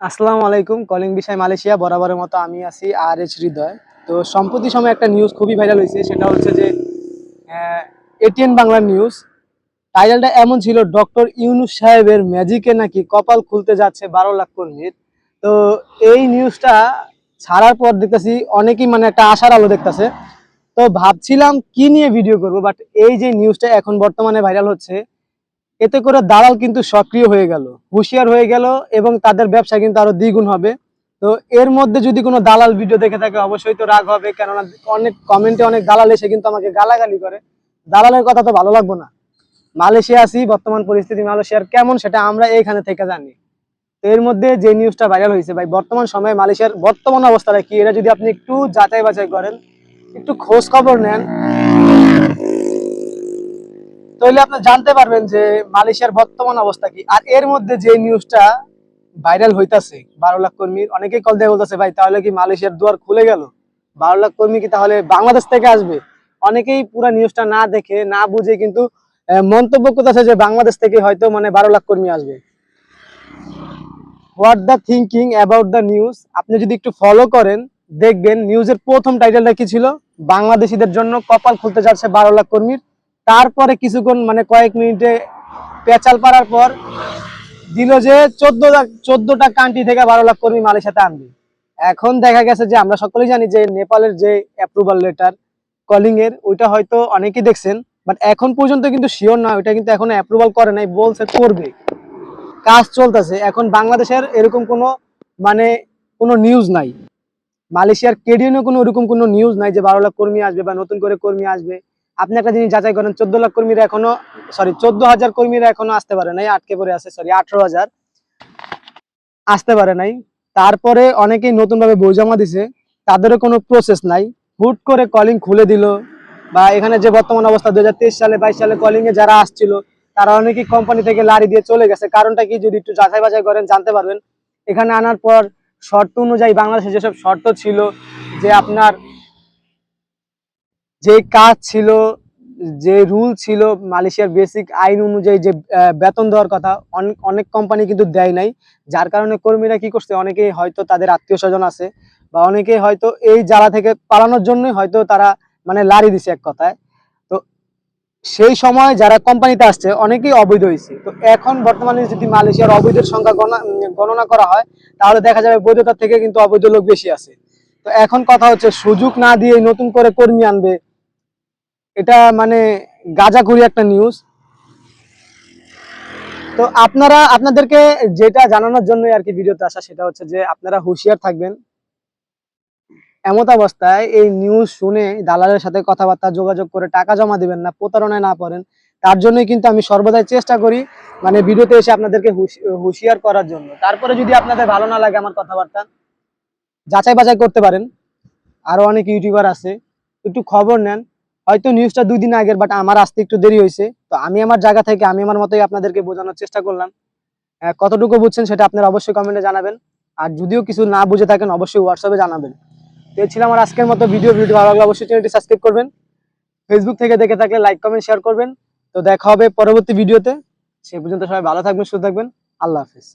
আসসালামু আলাইকুম কলিং বিষয় মালয়েশিয়া, বরাবরের মতো আমি আছি আর এইচ হৃদয়। তো সম্প্রতি সময় একটা নিউজ খুবই ভাইরাল হয়েছে, সেটা হচ্ছে যে এটিএন বাংলার নিউজ টাইটেলটা এমন ছিল ডক্টর ইউনুস সাহেবের ম্যাজিকে নাকি কপাল খুলতে যাচ্ছে বারো লাখ কর্মীর। তো এই নিউজটা ছাড়ার পর দেখতেছি, অনেকেই মানে একটা আশার আলো দেখতেছে। তো ভাবছিলাম কি নিয়ে ভিডিও করব বাট এই যে নিউজটা এখন বর্তমানে ভাইরাল হচ্ছে এতে করে দালাল কিন্তু সক্রিয় হয়ে গেল, হুঁশিয়ার হয়ে গেল এবং তাদের ব্যবসা কিন্তু আরও দ্বিগুণ হবে। তো এর মধ্যে যদি কোনো দালাল ভিডিও দেখে থাকে, অবশ্যই তো রাগ হবে, কেননা অনেক কমেন্টে অনেক দালাল এসে কিন্তু আমাকে গালাগালি করে। দালালের কথা তো ভালো লাগবো না। মালয়েশিয়া আছি, বর্তমান পরিস্থিতি মালয়েশিয়ার কেমন সেটা আমরা এইখানে থেকে জানি। তো এর মধ্যে যে নিউজটা ভাইরাল হয়েছে, ভাই, বর্তমান সময়ে মালয়েশিয়ার বর্তমান অবস্থাটা কি? এটা যদি আপনি একটু যাচাই বাছাই করেন, একটু খোঁজ খবর নেন। তাহলে আপনি জানতে পারবেন যে মালয়েশিয়ার বর্তমান অবস্থা কি। আর এর মধ্যে যে নিউজটা ভাইরাল হইতাছে, বারো লাখ কর্মীর, অনেকেই কল দিয়ে বলতেছে, ভাই, তাহলে কি মালয়েশিয়ার দুয়ার খুলে গেল? বারো লাখ কর্মী কি তাহলে বাংলাদেশ থেকে আসবে? অনেকেই পুরো নিউজটা না দেখে, না বুঝে কিন্তু মন্তব্য করতেছে যে বাংলাদেশ থেকে হয়তো মানে বারো লাখ কর্মী আসবে। What the thinking about the news আপনি যদি একটু ফলো করেন, দেখবেন নিউজের প্রথম টাইটেলটা কি ছিল? বাংলাদেশিদের জন্য কপাল খুলতে যাচ্ছে বারো লাখ কর্মীর। তারপরে কিছুক্ষণ মানে কয়েক মিনিটে পেঁচাল পাড়ার পর দিল যে চোদ্দ চোদ্দটা কান্ট্রি থেকে বারো লাখ কর্মী মালয়েশিয়াতে আনবে। এখন দেখা গেছে যে আমরা সকলেই জানি যে নেপালের যে অ্যাপ্রুভাল লেটার কলিং এর, ওইটা হয়তো অনেকেই দেখছেন বাট এখন পর্যন্ত কিন্তু শিওর না ওইটা কিন্তু এখনও অ্যাপ্রুভাল করে নাই, বলছে করবে। কাজ চলতেছে, এখন বাংলাদেশের এরকম কোনো মানে কোনো নিউজ নাই। মালয়েশিয়ার কেডিএনও কোনো, ওরকম কোনো নিউজ নাই যে বারো লাখ কর্মী আসবে বা নতুন করে কর্মী আসবে। আপনি একটা জিনিস যাচাই করেন, চোদ্দ লাখ কর্মীরা এখনও সরি চোদ্দ হাজার কর্মীরা এখনও আসতে পারে নাই, আটকে পড়ে আছে সরি আঠারো হাজার আসতে পারে নাই। তারপরে অনেকেই নতুন ভাবে বই জমা দিছে, তাদেরও কোনো প্রসেস নাই। হুট করে কলিং খুলে দিল, বা এখানে যে বর্তমান অবস্থা দুই হাজার তেইশ সালে, বাইশ সালে কলিং এ যারা আসছিল, তারা অনেকেই কোম্পানি থেকে লারি দিয়ে চলে গেছে। কারণটা কি? যদি একটু যাচাই বাছাই করেন, জানতে পারবেন। এখানে আনার পর শর্ত অনুযায়ী বাংলাদেশে যেসব শর্ত ছিল, যে আপনার যে কাজ ছিল, যে রুল ছিল মালয়েশিয়ার বেসিক আইন অনুযায়ী যে বেতন দেওয়ার কথা অনেক কোম্পানি কিন্তু দেয় নাই। যার কারণে কর্মীরা কি করছে, অনেকেই হয়তো তাদের আত্মীয় স্বজন আছে, বা অনেকেই হয়তো এই জ্বালা থেকে পালানোর জন্যই হয়তো তারা মানে লারি দিছে এক কথায়। তো সেই সময় যারা কোম্পানিতে আসছে, অনেকেই অবৈধ হয়েছে। তো এখন বর্তমানে যদি মালয়েশিয়ার অবৈধের সংখ্যা গণনা করা হয়, তাহলে দেখা যাবে বৈধতার থেকে কিন্তু অবৈধ লোক বেশি আছে। তো এখন কথা হচ্ছে, সুযোগ না দিয়ে নতুন করে কর্মী আনবে এটা মানে গাজা গাজাখুরি একটা নিউজ তো আপনারা, আপনাদেরকে যেটা জানানোর জন্য আর কি ভিডিওতে আসা, সেটা হচ্ছে যে আপনারা হুঁশিয়ার থাকবেন। এমত অবস্থায় এই নিউজ শুনে দালালের সাথে কথাবার্তা, যোগাযোগ করে টাকা জমা দিবেন না, প্রতারণায় না পড়েন, তার জন্যই কিন্তু আমি সর্বদাই চেষ্টা করি মানে ভিডিওতে এসে আপনাদেরকে হুঁশ- হুঁশিয়ার করার জন্য। তারপরে যদি আপনাদের ভালো না লাগে আমার কথাবার্তা যাচাই বাছাই করতে পারেন। আরও অনেক ইউটিউবার আছে, একটু খবর নেন হয়তো নিউজটা দুই দিন আগের বাট আমার আসতে একটু দেরি হয়েছে। তো আমি আমার জায়গা থেকে, আমি আমার মতোই আপনাদেরকে বোঝানোর চেষ্টা করলাম। কতটুকু বুঝছেন সেটা আপনারা অবশ্যই কমেন্টে জানাবেন। আর যদিও কিছু না বুঝে থাকেন, অবশ্যই হোয়াটসঅ্যাপে জানাবেন। তো ছিল আমার আজকের মতো ভিডিও ভিডিও ভালো লাগলে অবশ্যই চ্যানেলটি সাবস্ক্রাইব করবেন। ফেসবুক থেকে দেখে থাকলে লাইক কমেন্ট শেয়ার করবেন। তো দেখা হবে পরবর্তী ভিডিওতে সে পর্যন্ত সবাই ভালো থাকবেন, সুস্থ থাকবেন। আল্লাহ হাফিজ।